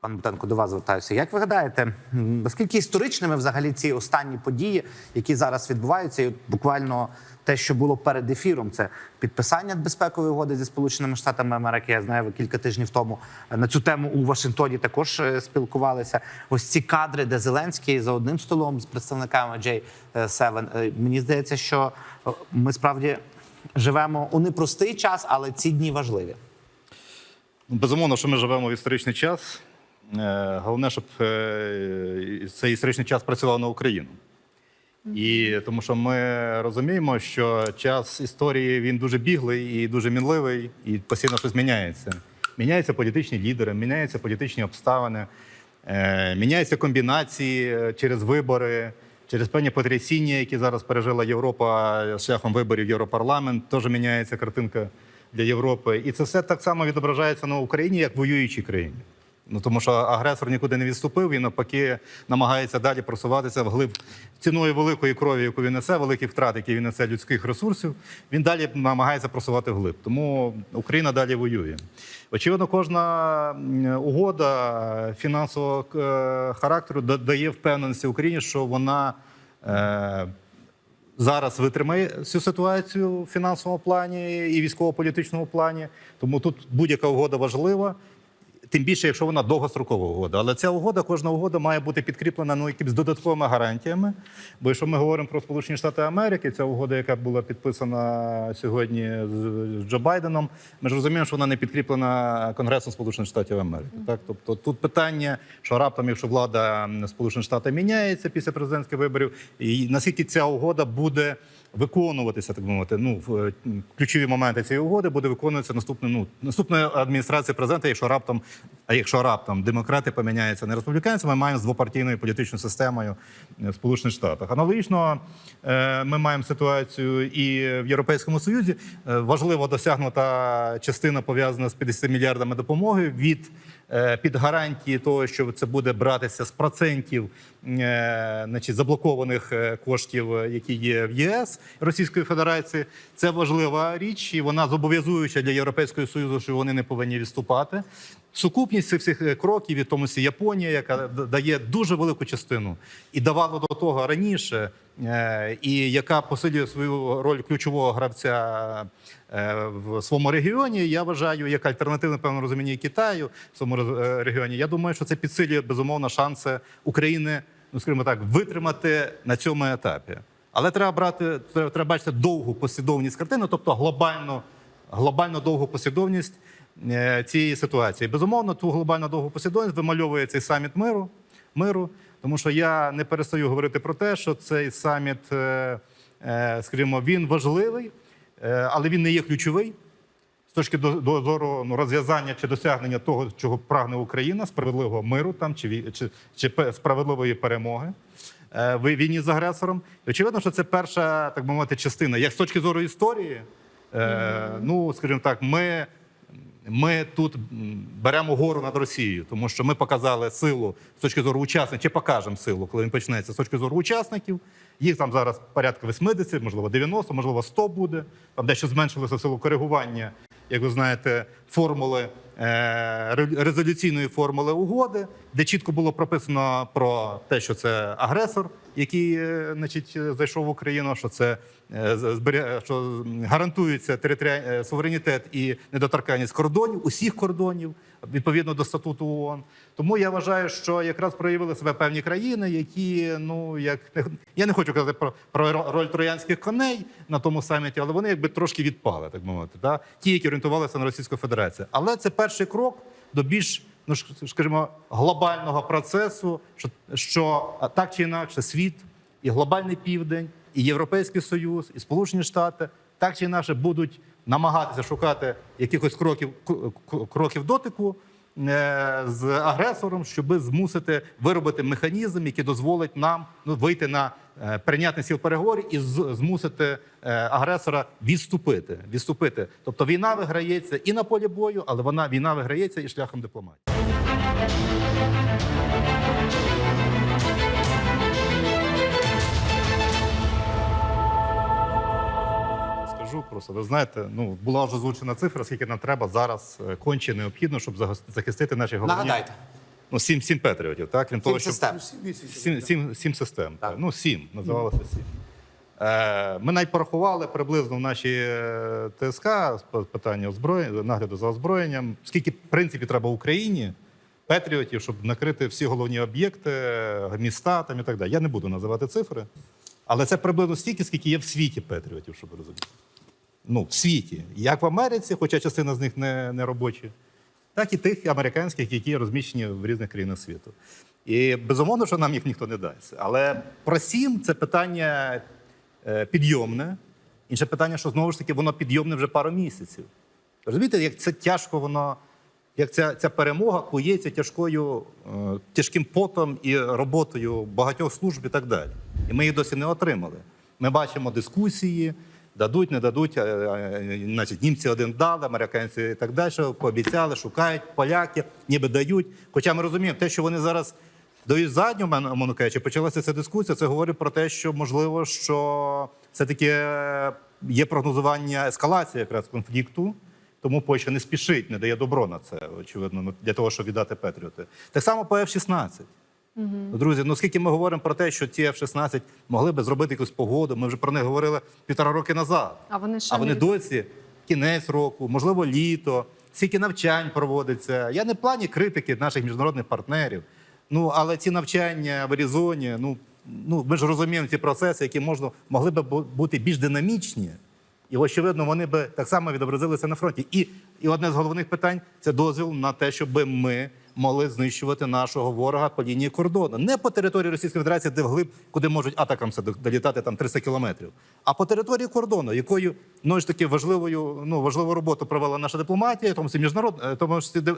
Пан Бутенко, до вас звертаюся. Як ви гадаєте, наскільки історичними взагалі ці останні події, які зараз відбуваються, і от буквально те, що було перед ефіром, це підписання безпекової угоди зі Сполученими Штатами Америки. Я знаю, ви кілька тижнів тому е, на цю тему у Вашингтоні також е, спілкувалися. Ось ці кадри, де Зеленський за одним столом з представниками J7. Е, Мені здається, що ми справді живемо у непростий час, але ці дні важливі. Ну, Безумовно, що ми живемо в історичний час. Е, Головне, щоб е, цей історичний час працював на Україну. І тому що ми розуміємо, що час історії він дуже біглий і дуже мінливий, і постійно щось міняється. Міняються політичні лідери, міняються політичні обставини, е, міняються комбінації через вибори, через певні потрясіння, які зараз пережила Європа шляхом виборів в Європарламент. Теж міняється картинка для Європи. І це все так само відображається на Україні, як воюючій країні. Ну тому що агресор нікуди не відступив, він навпаки намагається далі просуватися вглиб ціною великої крові, яку він несе, великих втрат, які він несе людських ресурсів. Він далі намагається просувати вглиб. Тому Україна далі воює. Очевидно, кожна угода фінансового е, характеру да- дає впевненості Україні, що вона. Е, зараз витримає цю ситуацію в фінансовому плані і військово-політичному плані. Тому тут будь-яка угода важлива. Тим більше, якщо вона довгострокова угода. Але ця угода, кожна угода має бути підкріплена ну, якимись додатковими гарантіями. Бо якщо ми говоримо про Сполучені Штати Америки, ця угода, яка була підписана сьогодні з Джо Байденом, ми ж розуміємо, що вона не підкріплена Конгресом Сполучених Штатів Америки. Так, тобто тут питання, що раптом, якщо влада Сполучених Штатів міняється після президентських виборів, і наскільки ця угода буде виконуватися, так би мовити, ну в ключові моменти цієї угоди буде виконуватися наступною ну, наступною адміністрацією президента, якщо раптом, а якщо раптом демократи поміняються на республіканці, ми маємо з двопартійною політичною системою е, в Сполучених Штатах. Аналогічно е, ми маємо ситуацію і в Європейському Союзі. Е, Важливо досягнута частина пов'язана з 50 мільярдами допомоги від під гарантії того, що це буде братися з процентів е, значить, заблокованих е, коштів, е, які є в ЄС Російської Федерації. Це важлива річ, і вона зобов'язуюча для Європейського Союзу, що вони не повинні відступати. Сукупність цих всіх е, кроків, і тому Японія, яка дає дуже велику частину і давала до того раніше, е, і яка посилює свою роль ключового гравця е, в своєму регіоні. Я вважаю, як альтернативне певно розуміння Китаю в цьому е, регіоні. Я думаю, що це підсилює безумовно шанси України, ну скажімо так, витримати на цьому етапі. Але треба брати, треба, треба бачити довгу послідовність картини, тобто глобальну, глобально довгу послідовність е, цієї ситуації. Безумовно, ту глобально довгу послідовність вимальовує цей саміт миру, миру, тому що я не перестаю говорити про те, що цей саміт, е, е, скажімо, він важливий, е, але він не є ключовий. З точки зору ну, розв'язання чи досягнення того, чого прагне Україна, справедливого миру там чи, чи, чи справедливої перемоги в війні з агресором. І очевидно, що це перша, так би мовити, частина. Як з точки зору історії, е, ну скажімо так, ми. Ми тут беремо гору над Росією, тому що ми показали силу з точки зору учасників, чи покажемо силу, коли він почнеться з точки зору учасників. Їх там зараз порядка 80, можливо, 90, можливо, 100 буде. Там дещо зменшилося силу коригування, як ви знаєте, формули е, резолюційної формули угоди, де чітко було прописано про те, що це агресор, який е, значить, е, зайшов в Україну, що це е, що гарантується територіальний суверенітет і недоторканність кордонів, усіх кордонів відповідно до статуту ООН. Тому я вважаю, що якраз проявили себе певні країни, які ну як я не хочу казати про, про роль троянських коней на тому саміті, але вони якби трошки відпали, так мовити. Да? Ті, які орієнтувалися на Російську Федерацію. Але це перший крок до більш ну скажімо, глобального процесу, що, що так чи інакше світ і глобальний південь, і Європейський Союз, і Сполучені Штати так чи інакше будуть намагатися шукати якихось кроків кроків дотику з агресором, щоб змусити виробити механізм, який дозволить нам ну, вийти на прийняти прийнятний сіл переговорів і змусити е, агресора відступити. Відступити. Тобто війна виграється і на полі бою, але вона війна виграється і шляхом дипломатії. Просто, ви знаєте, ну була вже озвучена цифра, скільки нам треба зараз е, конче необхідно, щоб захистити наші головні Нагадайте. Ну, сім, сім патріотів, так? Крім того, що систем. Сім, сім, сім систем. Так. Так. Ну, сім, називалося сім. Е, ми навіть порахували приблизно в нашій е, ТСК з питання озброєння, нагляду за озброєнням, скільки, в принципі, треба Україні патріотів, щоб накрити всі головні об'єкти, міста там і так далі. Я не буду називати цифри, але це приблизно стільки, скільки є в світі патріотів, щоб ви розуміли. Ну, в світі. Як в Америці, хоча частина з них не, не робочі, так і тих американських, які розміщені в різних країнах світу. І безумовно, що нам їх ніхто не дасть. Але про сім це питання е, підйомне. Інше питання, що знову ж таки воно підйомне вже пару місяців. Розумієте, як це тяжко воно, як ця, ця перемога кується тяжкою, е, тяжким потом і роботою багатьох служб і так далі. І ми її досі не отримали. Ми бачимо дискусії, дадуть, не дадуть. е, е, Значить, німці один дали, американці і так далі, пообіцяли, шукають, поляки, ніби дають. Хоча ми розуміємо, те, що вони зараз дають задню, мен- мовно кажучи, почалася ця дискусія. Це говорить про те, що можливо, що все-таки е, є прогнозування ескалації якраз конфлікту. Тому Польща не спішить, не дає добро на це, очевидно, ну, для того, щоб віддати Петріоти. Так само по F-16. Ну, Друзі, ну скільки ми говоримо про те, що ці F-16 могли би зробити якусь погоду, ми вже про них говорили півтора роки назад. А вони ще А вони досі кінець року, можливо, літо, скільки навчань проводиться. Я не в плані критики наших міжнародних партнерів. Ну, але ці навчання в Аризоні, ну, ну ми ж розуміємо ці процеси, які можна, могли б бу- бути більш динамічні. І, очевидно, вони би так само відобразилися на фронті. І, і одне з головних питань це дозвіл на те, щоб ми могли знищувати нашого ворога по лінії кордону. Не по території Російської Федерації, де вглиб, куди можуть атакамси долітати там 300 кілометрів, а по території кордону, якою ну ж таки важливою, ну важливу роботу провела наша дипломатія, тому числі міжнародна, тому числі де-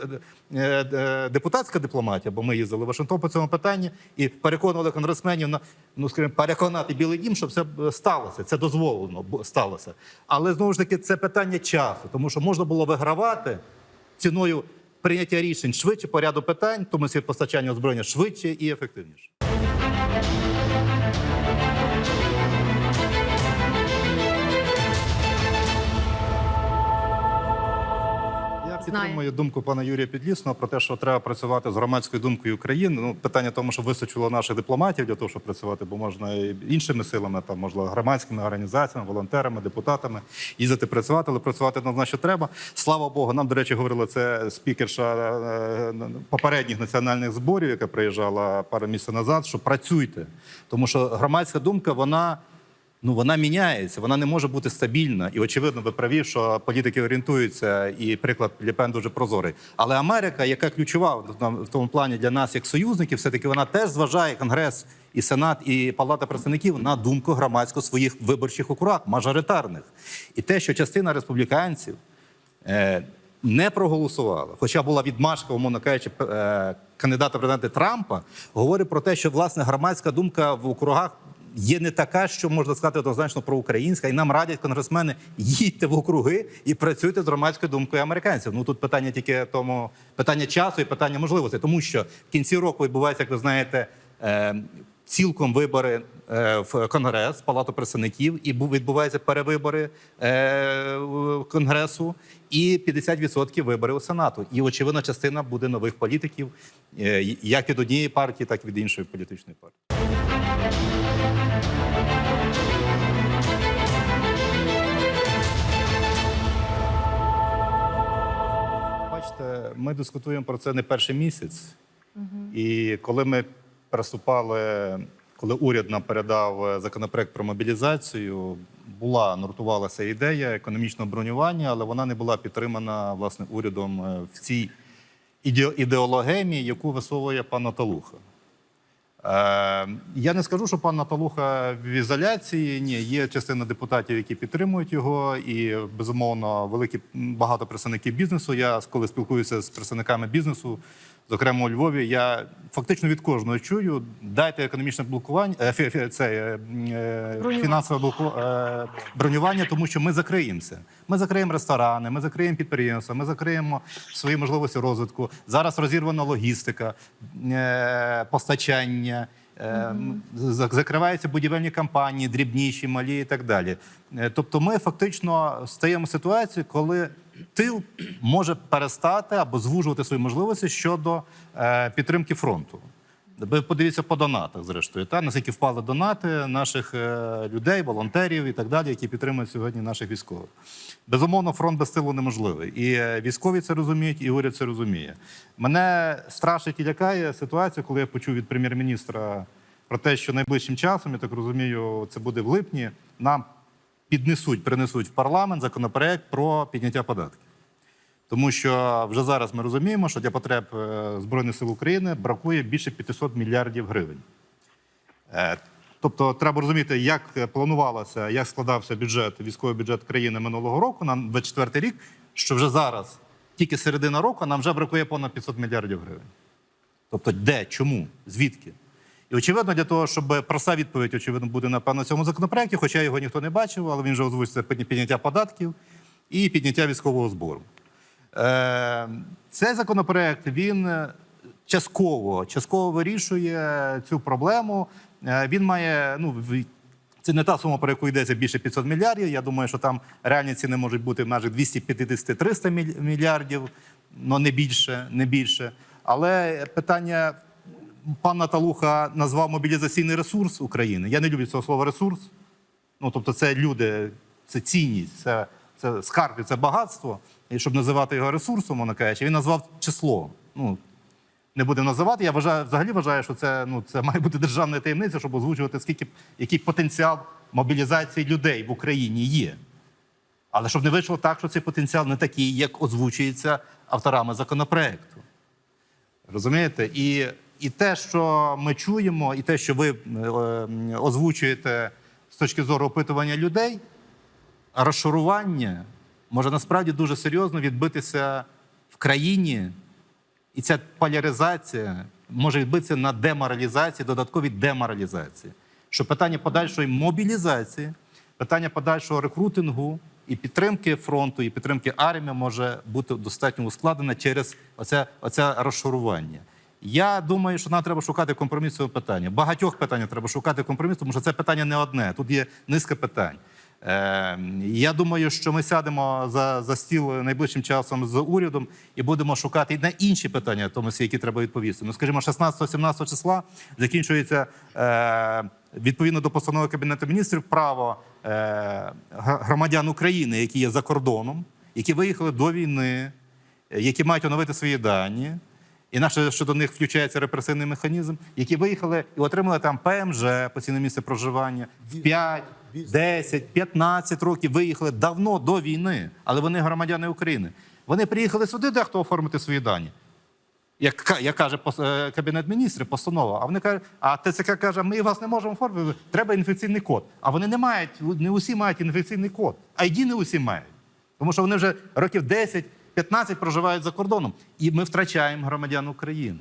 е, е, депутатська дипломатія, бо ми їздили в Вашингтон по цьому питанні і переконували конгресменів на ну скажімо, переконати Білий Дім, щоб це е, сталося. Це дозволено сталося. Але знову ж таки, це питання часу, тому що можна було вигравати ціною прийняття рішень швидше по ряду питань, тому світ постачання озброєння швидше і ефективніше. Підтримую думку пана Юрія Підлісного про те, що треба працювати з громадською думкою України. Ну, питання в тому, що вистачило наших дипломатів для того, щоб працювати, бо можна і іншими силами, там можливо, громадськими організаціями, волонтерами, депутатами їздити працювати, але працювати однозначно треба. Слава Богу, нам, до речі, говорила це спікерша е, попередніх національних зборів, яка приїжджала пару місяців назад. Що працюйте, тому що громадська думка вона. Ну, вона міняється, вона не може бути стабільна. І очевидно, ви праві, що політики орієнтуються, і приклад Ліпен дуже прозорий. Але Америка, яка ключова в тому- плані для нас як союзників, все-таки вона теж зважає Конгрес і Сенат, і Палата представників на думку громадсько своїх виборчих округах, мажоритарних. І те, що частина республіканців е, не проголосувала, хоча була відмашка, умовно кажучи, е, кандидата в президенти Трампа, говорить про те, що власне громадська думка в округах є не така, що можна сказати однозначно проукраїнська, і нам радять конгресмени їдьте в округи і працюйте з громадською думкою американців. Ну тут питання тільки тому питання часу і питання можливостей, тому що в кінці року відбувається, як ви знаєте. е, Цілком вибори е, в Конгрес, Палату представників, і бу- відбуваються перевибори е, Конгресу, і 50% вибори у Сенату. І очевидно, частина буде нових політиків, як від однієї партії, так і від іншої політичної партії. Бачите, ми дискутуємо про це не перший місяць. І коли ми приступали, коли уряд нам передав е, законопроект про мобілізацію, була нуртувалася ідея економічного бронювання, але вона не була підтримана власне урядом е, в цій іде- ідеологемі, яку висовує пан Наталуха. Е, я не скажу, що пан Наталуха в ізоляції. Ні, є частина депутатів, які підтримують його, і безумовно великі багато представників бізнесу. Я коли спілкуюся з представниками бізнесу, зокрема у Львові, я фактично від кожного чую: дайте економічне блокування, е, це е, е, Бронювання. фінансове бронювання, тому що ми закриємося. Ми закриємо ресторани, ми закриємо підприємства, ми закриємо свої можливості розвитку. Зараз розірвана логістика, постачання. Закриваються будівельні компанії, дрібніші, малі і так далі. Тобто, ми фактично стаємо в ситуацію, коли тил може перестати або звужувати свої можливості щодо е, підтримки фронту. Ви подивіться по донатах, зрештою, та наскільки впали донати наших е, людей, волонтерів і так далі, які підтримують сьогодні наших військових. Безумовно, фронт без тилу неможливий. І е, військові це розуміють, і уряд це розуміє. Мене страшить і лякає ситуація, коли я почув від прем'єр-міністра про те, що найближчим часом, я так розумію, це буде в липні. Нам піднесуть, принесуть в парламент законопроект про підняття податків. Тому що вже зараз ми розуміємо, що для потреб е, Збройних сил України бракує більше 500 мільярдів гривень. Е, Тобто, треба розуміти, як планувалося, як складався бюджет, військовий бюджет країни минулого року на 24 рік, що вже зараз, тільки середина року, нам вже бракує понад 500 мільярдів гривень. Тобто, де, чому, звідки? І очевидно, для того, щоб проста відповідь, очевидно, буде напевно в цьому законопроекті, хоча його ніхто не бачив, але він вже озвучиться підняття податків і підняття військового збору. Е, Цей законопроект він е, частково, частково вирішує цю проблему. Е, Він має ну це не та сума, про яку йдеться більше 500 мільярдів. Я думаю, що там реальні ціни можуть бути в межах 250-300 мільярдів, але не більше, не більше. Але питання пан Наталуха назвав мобілізаційний ресурс України. Я не люблю цього слова ресурс. Ну, тобто, це люди, це цінність, це, це скарб, це багатство. І щоб називати його ресурсом, вона кажучи, він назвав число. Ну, не будемо називати. Я вважаю, взагалі вважаю, що це, ну, це має бути державна таємниця, щоб озвучувати, скільки, який потенціал мобілізації людей в Україні є. Але щоб не вийшло так, що цей потенціал не такий, як озвучується авторами законопроекту. Розумієте? І, і те, що ми чуємо, і те, що ви е, е, озвучуєте з точки зору опитування людей, розшарування може насправді дуже серйозно відбитися в країні, і ця поляризація може відбитися на деморалізації, додатковій деморалізації. Що питання подальшої мобілізації, питання подальшого рекрутингу і підтримки фронту, і підтримки армії може бути достатньо ускладнена через оце, оце розшарування. Я думаю, що нам треба шукати компроміс цього питання. Багатьох питань треба шукати компроміс, тому що це питання не одне. Тут є низка питань. Е, я думаю, що ми сядемо за, за стіл найближчим часом з урядом і будемо шукати на інші питання, тому числі, які треба відповісти. Ну, скажімо, 16-17 числа закінчується е, відповідно до постанови Кабінету міністрів право е, громадян України, які є за кордоном, які виїхали до війни, е, які мають оновити свої дані. Інакше що до них включається репресивний механізм, які виїхали і отримали там ПМЖ, постійне місце проживання, в 5, 10, 15 років виїхали давно до війни, але вони громадяни України. Вони приїхали сюди, дехто оформити свої дані. Як, як каже е, Кабінет міністрів, постанова, а вони кажуть, а ТЦК каже, ми вас не можемо оформити, треба інфекційний код. А вони не мають, не усі мають інфекційний код. ID не усі мають. Тому що вони вже років 10-15 проживають за кордоном. І ми втрачаємо громадян України.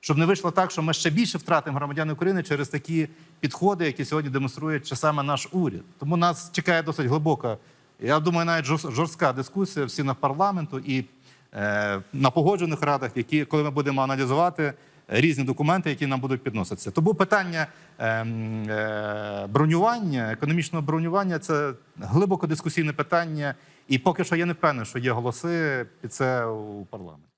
Щоб не вийшло так, що ми ще більше втратимо громадян України через такі підходи, які сьогодні демонструє саме наш уряд. Тому нас чекає досить глибока, я думаю, навіть жорстка дискусія в стінах парламенту і е, на погоджених радах, які, коли ми будемо аналізувати різні документи, які нам будуть підноситися. Тому питання ем, е, бронювання, економічного бронювання це глибоко дискусійне питання. І поки що я не впевнений, що є голоси під це у парламенті.